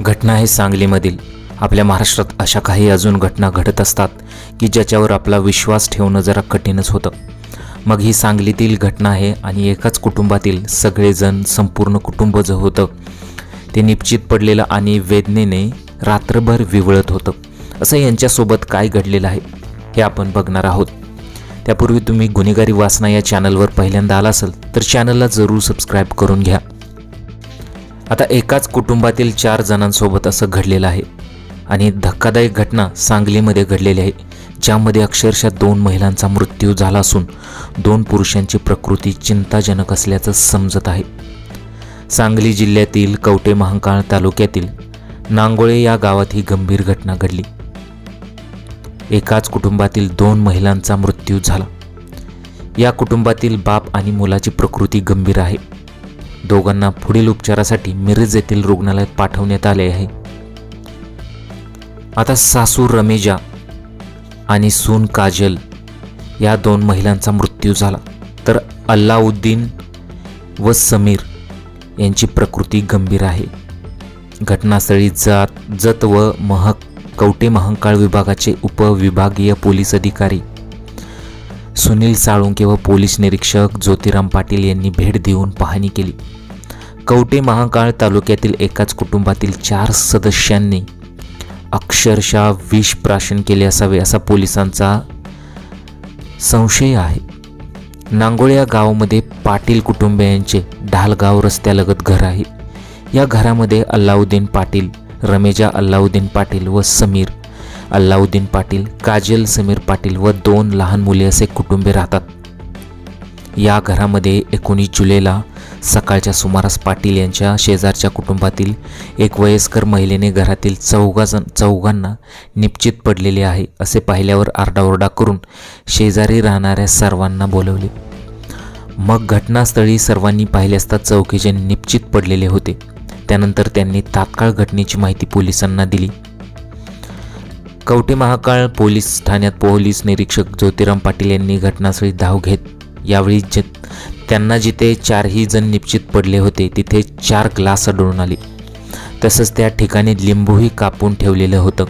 घटना आहे सांगलीमधील. आपल्या महाराष्ट्रात अशा काही अजून घटना घडत असतात की ज्याच्यावर आपला विश्वास ठेवणं जरा कठीणच होतं. मग ही सांगलीतील घटना आहे आणि एकाच कुटुंबातील सगळेजण संपूर्ण कुटुंब जे होतं ते निश्चित पडलेलं आणि वेदनेने रात्रभर विवळत होतं. असं यांच्यासोबत काय घडलेलं आहे हे आपण बघणार आहोत. त्यापूर्वी तुम्ही गुन्हेगारी वासना या चॅनलवर पहिल्यांदा आला असाल तर चॅनलला जरूर सबस्क्राईब करून घ्या. आता एकाच कुटुंबातील चार जणांसोबत असं घडलेलं आहे. आणि धक्कादायक घटना सांगलीमध्ये घडलेली आहे ज्यामध्ये अक्षरशः दोन महिलांचा मृत्यू झाला असून दोन पुरुषांची प्रकृती चिंताजनक असल्याचं समजत आहे. सांगली जिल्ह्यातील कवटे महांकाळ तालुक्यातील नांगोळे या गावात ही गंभीर घटना घडली. एकाच कुटुंबातील दोन महिलांचा मृत्यू झाला. या कुटुंबातील बाप आणि मुलाची प्रकृती गंभीर आहे. दोघांना पुढील उपचारासाठी मिरज येथील रुग्णालयात पाठवण्यात आले आहे. आता सासू रमेजा आणि सून काजल या दोन महिलांचा मृत्यू झाला. तर अल्लाउद्दीन व समीर यांची प्रकृती गंभीर आहे. घटनास्थळी जात जत व महक कवटे महंकाळ विभागाचे उपविभागीय पोलीस अधिकारी सुनील साळुंके व पोलीस निरीक्षक ज्योतिराम पाटील यांनी भेट देऊन पाहणी केली. कवटे महाकाळ तालुक्यातील एकाच कुटुंबातील चार सदस्यांनी अक्षरशः विष प्राशन केले असावे असा पोलिसांचा संशय आहे. नांगोळ या गावामध्ये पाटील कुटुंबियांचे ढालगाव रस्त्यालगत घर आहे. या घरामध्ये अल्लाउद्दीन पाटील रमेजा अल्लाउद्दीन पाटील व समीर अल्लाउद्दीन पाटील काजल समीर पाटील व दोन लहान मुले असे कुटुंबे राहतात. या घरामध्ये एकोणीस जुलैला सकाळच्या सुमारास पाटील यांच्या शेजारच्या कुटुंबातील एक वयस्कर महिलेने घरातील चौघा जण चौघांना निश्चित पडलेले आहे असे पाहिल्यावर आरडाओरडा करून शेजारी राहणाऱ्या सर्वांना बोलवले. मग घटनास्थळी सर्वांनी पाहिले असता चौकीजण निश्चित पडलेले होते. त्यानंतर त्यांनी तात्काळ घटनेची माहिती पोलिसांना दिली. कवटे महाकाळ पोलीस ठाण्यात पोलीस निरीक्षक ज्योतिराम पाटील यांनी घटनास्थळी धाव घेत यावेळी ज त्यांना जिथे चारही जण निश्चित पडले होते तिथे चार ग्लास आढळून आले. तसंच त्या ठिकाणी लिंबूही कापून ठेवलेलं होतं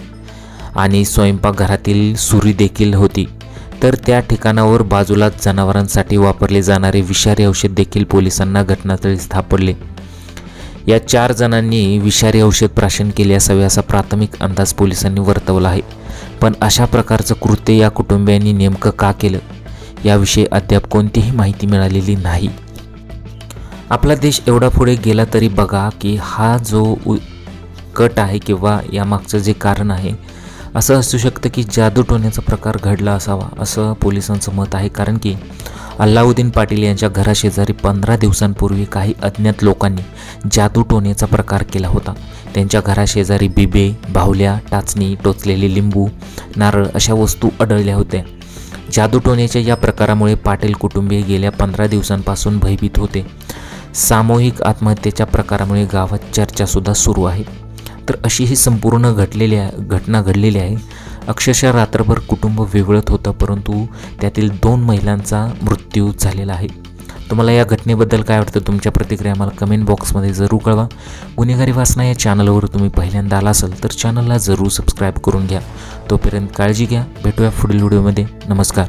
आणि स्वयंपाकघरातील सुरी देखील होती. तर त्या ठिकाणावर बाजूला जनावरांसाठी वापरले जाणारे विषारी औषध देखील पोलिसांना घटनास्थळी सापडले या चार जणांनी विषारी औषध प्राशन केले असावे असा प्राथमिक अंदाज पोलिसांनी वर्तवला आहे. पण अशा प्रकारचं कृत्य या कुटुंबियांनी नेमकं का केलं? याविषयी अद्याप कोणतीही माहिती मिळालेली नाही. आपला देश एवढा पुढे गेला तरी बघा की हा जो उ कट आहे किंवा यामागचं जे कारण आहे असं असू शकतं की जादू टोण्याचा प्रकार घडला असावा असं पोलिसांचं मत आहे. कारण की अल्लाउद्दीन पाटील यांच्या घराशेजारी पंधरा दिवसांपूर्वी काही अज्ञात लोकांनी जादू टोनेचा प्रकार केला होता. त्यांच्या घराशेजारी बिबे बाहुल्या टाचणी टोचलेले लिंबू नारळ अशा वस्तू आढळल्या होत्या. जादूटोण्याच्या या प्रकारामुळे पाटील कुटुंबीय गेल्या पंधरा दिवसांपासून भयभीत होते. सामूहिक आत्महत्येच्या प्रकारामुळे गावात चर्चासुद्धा सुरू आहे. तर अशी ही संपूर्ण घडलेली घटना घडलेली आहे. अक्षरशः रात्रभर कुटुंब वेगळत होतं परंतु त्यातील दोन महिलांचा मृत्यू झालेला आहे. तुम्हाला या घटनेबद्दल काय वाटतं? तुमच्या प्रतिक्रिया मला कमेंट बॉक्समध्ये जरूर कळवा. गुन्हेगारी वासना या चॅनलवर तुम्ही पहिल्यांदा आला असाल तर चॅनलला जरूर सबस्क्राईब करून घ्या. तोपर्यंत काळजी घ्या. भेटूया पुढील व्हिडिओमध्ये नमस्कार.